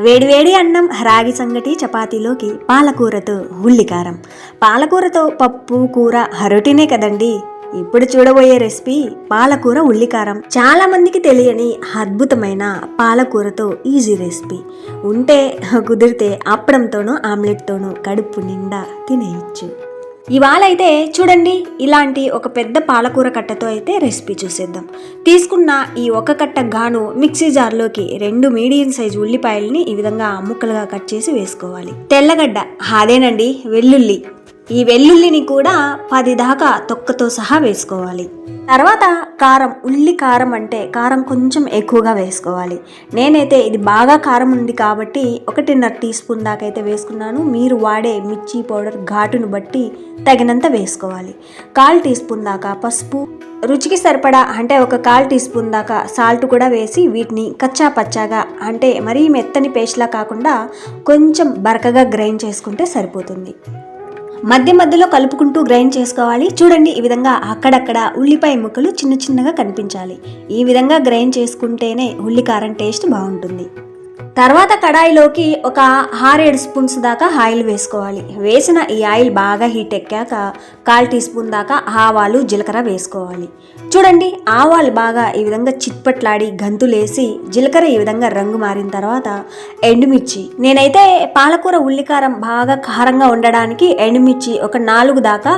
వేడివేడి అన్నం రాగి సంగటి చపాతీలోకి పాలకూరతో ఉల్లికారం. పాలకూరతో పప్పు కూర హరటినే కదండి. ఇప్పుడు చూడబోయే రెసిపీ పాలకూర ఉల్లికారం. చాలా మందికి తెలియని అద్భుతమైన పాలకూరతో ఈజీ రెసిపీ. ఉంటే కుదిరితే అప్పడంతోనూ ఆమ్లెట్తోనూ కడుపు నిండా తినేయచ్చు. ఇవాళ అయితే చూడండి ఇలాంటి ఒక పెద్ద పాలకూర కట్టతో అయితే రెసిపీ చూసేద్దాం. తీసుకున్న ఈ ఒక కట్ట గాను మిక్సీ జార్లోకి రెండు మీడియం సైజు ఉల్లిపాయల్ని ఈ విధంగా ముక్కలుగా కట్ చేసి వేసుకోవాలి. తెల్లగడ్డ అదేనండి వెల్లుల్లి. ఈ వెల్లుల్లిని కూడా పది దాకా తొక్కతో సహా వేసుకోవాలి. తర్వాత కారం ఉల్లి కారం అంటే కారం కొంచెం ఎక్కువగా వేసుకోవాలి. నేనైతే ఇది బాగా కారం ఉంది కాబట్టి ఒకటిన్నర టీ స్పూన్ దాకా అయితే వేసుకున్నాను. మీరు వాడే మిర్చి పౌడర్ ఘాటును బట్టి తగినంత వేసుకోవాలి. కాల్ టీ స్పూన్ దాకా పసుపు రుచికి సరిపడా అంటే ఒక కాల్ టీ స్పూన్ దాకా సాల్ట్ కూడా వేసి వీటిని కచ్చా పచ్చాగా అంటే మరీ మెత్తని పేస్ట్లా కాకుండా కొంచెం బరకగా గ్రైండ్ చేసుకుంటే సరిపోతుంది. మధ్య మధ్యలో కలుపుకుంటూ గ్రైండ్ చేసుకోవాలి. చూడండి ఈ విధంగా అక్కడక్కడ ఉల్లిపాయ ముక్కలు చిన్న చిన్నగా కనిపించాలి. ఈ విధంగా గ్రైండ్ చేసుకుంటేనే ఉల్లికారం టేస్ట్ బాగుంటుంది. తర్వాత కడాయిలోకి ఒక ఆరేడు స్పూన్స్ దాకా ఆయిల్ వేసుకోవాలి. వేసిన ఈ ఆయిల్ బాగా హీట్ ఎక్కాక కాల్ టీ స్పూన్ దాకా ఆవాలు జీలకర్ర వేసుకోవాలి. చూడండి ఆవాలు బాగా ఈ విధంగా చిట్పట్లాడి గంతులేసి జీలకర్ర ఈ విధంగా రంగు మారిన తర్వాత ఎండుమిర్చి. నేనైతే పాలకూర ఉల్లికారం బాగా కారంగా ఉండడానికి ఎండుమిర్చి ఒక నాలుగు దాకా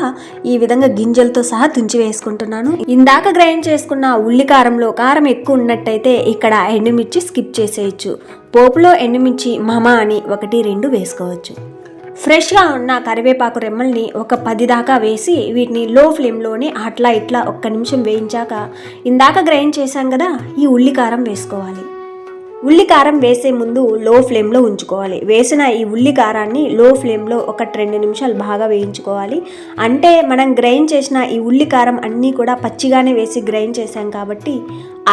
ఈ విధంగా గింజలతో సహా తుంచి వేసుకుంటున్నాను. ఇందాక గ్రైండ్ చేసుకున్న ఉల్లికారంలో కారం ఎక్కువ ఉన్నట్టయితే ఇక్కడ ఎండుమిర్చి స్కిప్ చేసేయచ్చు. పోపులో ఎండుమిర్చి మమ అని ఒకటి రెండు వేసుకోవచ్చు. ఫ్రెష్గా ఉన్న కరివేపాకు రెమ్మల్ని ఒక పది దాకా వేసి వీటిని లో ఫ్లేమ్లోనే అట్లా ఇట్లా ఒక్క నిమిషం వేయించాక ఇందాక గ్రైండ్ చేశాం కదా ఈ ఉల్లికారం వేసుకోవాలి. ఉల్లి కారం వేసే ముందు లో ఫ్లేమ్లో ఉంచుకోవాలి. వేసిన ఈ ఉల్లి కారాన్ని లో ఫ్లేమ్లో ఒక రెండు నిమిషాలు బాగా వేయించుకోవాలి. అంటే మనం గ్రైండ్ చేసిన ఈ ఉల్లి కారం అన్నీ కూడా పచ్చిగానే వేసి గ్రైండ్ చేసాం కాబట్టి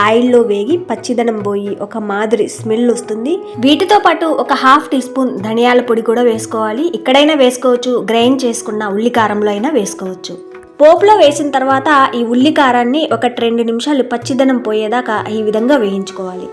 ఆయిల్లో వేగి పచ్చిదనం పోయి ఒక మాదిరి స్మెల్ వస్తుంది. వీటితో పాటు ఒక హాఫ్ టీ స్పూన్ ధనియాల పొడి కూడా వేసుకోవాలి. ఇక్కడైనా వేసుకోవచ్చు గ్రైండ్ చేసుకున్న ఉల్లి కారంలో అయినా వేసుకోవచ్చు. పోపులో వేసిన తర్వాత ఈ ఉల్లి కారాన్ని ఒక రెండు నిమిషాలు పచ్చిదనం పోయేదాకా ఈ విధంగా వేయించుకోవాలి.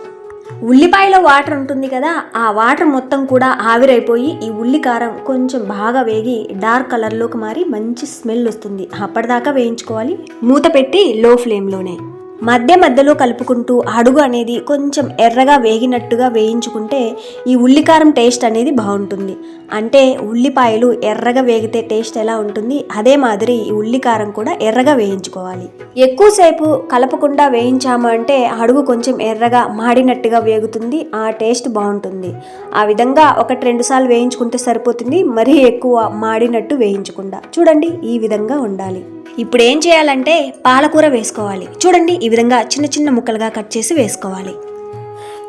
ఉల్లిపాయలో వాటర్ ఉంటుంది కదా ఆ వాటర్ మొత్తం కూడా ఆవిరైపోయి ఈ ఉల్లి కారం కొంచెం బాగా వేగి డార్క్ కలర్లోకి మారి మంచి స్మెల్ వస్తుంది. అప్పటిదాకా వేయించుకోవాలి. మూత పెట్టి లో ఫ్లేమ్లోనే. మధ్య మధ్యలో కలుపుకుంటూ అడుగు అనేది కొంచెం ఎర్రగా వేగినట్టుగా వేయించుకుంటే ఈ ఉల్లికారం టేస్ట్ అనేది బాగుంటుంది. అంటే ఉల్లిపాయలు ఎర్రగా వేగితే టేస్ట్ ఎలా ఉంటుంది? అదే మాదిరి ఈ ఉల్లికారం కూడా ఎర్రగా వేయించుకోవాలి. ఎక్కువసేపు కలపకుండా వేయించాము అంటే అడుగు కొంచెం ఎర్రగా మాడినట్టుగా వేగుతుంది. ఆ టేస్ట్ బాగుంటుంది. ఆ విధంగా ఒకటి రెండు సార్లు వేయించుకుంటే సరిపోతుంది. మరీ ఎక్కువ మాడినట్టు వేయించకుండా. చూడండి ఈ విధంగా ఉండాలి. ఇప్పుడు ఏం చేయాలంటే పాలకూర వేసుకోవాలి. చూడండి ఈ విధంగా చిన్న చిన్న ముక్కలుగా కట్ చేసి వేసుకోవాలి.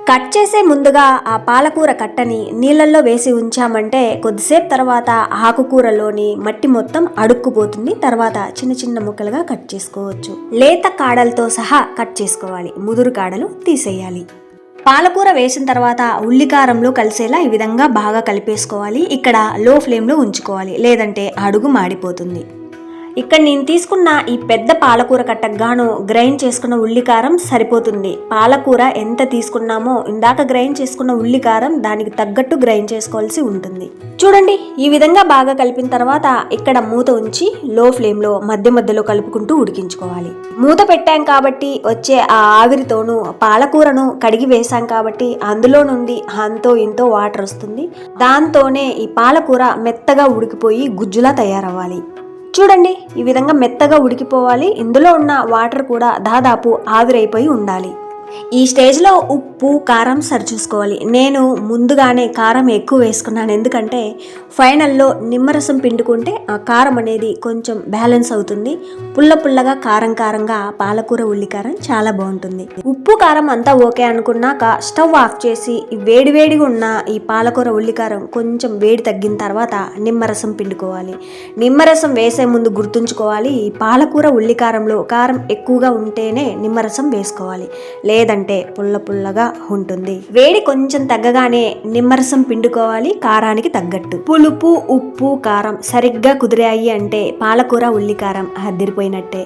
కట్ చేసే ముందుగా ఆ పాలకూర కట్టని నీళ్ళల్లో వేసి ఉంచామంటే కొద్దిసేపు తర్వాత ఆకుకూరలోని మట్టి మొత్తం అడుక్కుపోతుంది. తర్వాత చిన్న చిన్న ముక్కలుగా కట్ చేసుకోవచ్చు. లేత కాడలతో సహా కట్ చేసుకోవాలి. ముదురు కాడలు తీసేయాలి. పాలకూర వేసిన తర్వాత ఉల్లికారంలో కలిసేలా ఈ విధంగా బాగా కలిపేసుకోవాలి. ఇక్కడ లో ఫ్లేమ్లో ఉంచుకోవాలి. లేదంటే అడుగు మాడిపోతుంది. ఇక్కడ నేను తీసుకున్న ఈ పెద్ద పాలకూర కట్టగాను గ్రైండ్ చేసుకున్న ఉల్లికారం సరిపోతుంది. పాలకూర ఎంత తీసుకున్నామో ఇందాక గ్రైండ్ చేసుకున్న ఉల్లికారం దానికి తగ్గట్టు గ్రైండ్ చేసుకోవాల్సి ఉంటుంది. చూడండి ఈ విధంగా బాగా కలిపిన తర్వాత ఇక్కడ మూత ఉంచి లో ఫ్లేమ్లో మధ్య మధ్యలో కలుపుకుంటూ ఉడికించుకోవాలి. మూత పెట్టాం కాబట్టి వచ్చే ఆ ఆవిరితోనూ పాలకూరను కడిగి వేసాం కాబట్టి అందులో నుండి అంతో ఇంతో వాటర్ వస్తుంది. దాంతోనే ఈ పాలకూర మెత్తగా ఉడికిపోయి గుజ్జులా తయారవ్వాలి. చూడండి ఈ విధంగా మెత్తగా ఉడికిపోవాలి. ఇందులో ఉన్న వాటర్ కూడా దాదాపు ఆవిరైపోయి ఉండాలి. ఈ స్టేజ్లో ఉప్పు కారం సరిచూసుకోవాలి. నేను ముందుగానే కారం ఎక్కువ వేసుకున్నాను. ఎందుకంటే ఫైనల్లో నిమ్మరసం పిండుకుంటే ఆ కారం అనేది కొంచెం బ్యాలెన్స్ అవుతుంది. పుల్ల పుల్లగా కారం కారంగా పాలకూర ఉల్లికారం చాలా బాగుంటుంది. ఉప్పు కారం అంతా ఓకే అనుకున్నాక స్టవ్ ఆఫ్ చేసి వేడివేడిగా ఉన్న ఈ పాలకూర ఉల్లికారం కొంచెం వేడి తగ్గిన తర్వాత నిమ్మరసం పిండుకోవాలి. నిమ్మరసం వేసే ముందు గుర్తుంచుకోవాలి ఈ పాలకూర ఉల్లికారంలో కారం ఎక్కువగా ఉంటేనే నిమ్మరసం వేసుకోవాలి. లేదంటే పుల్ల పుల్లగా ఉంటుంది. వేడి కొంచెం తగ్గగానే నిమ్మరసం పిండుకోవాలి కారానికి తగ్గట్టు. పులుపు ఉప్పు కారం సరిగ్గా కుదిరాయి అంటే పాలకూర ఉల్లికారం అదిరిపోయినట్టే.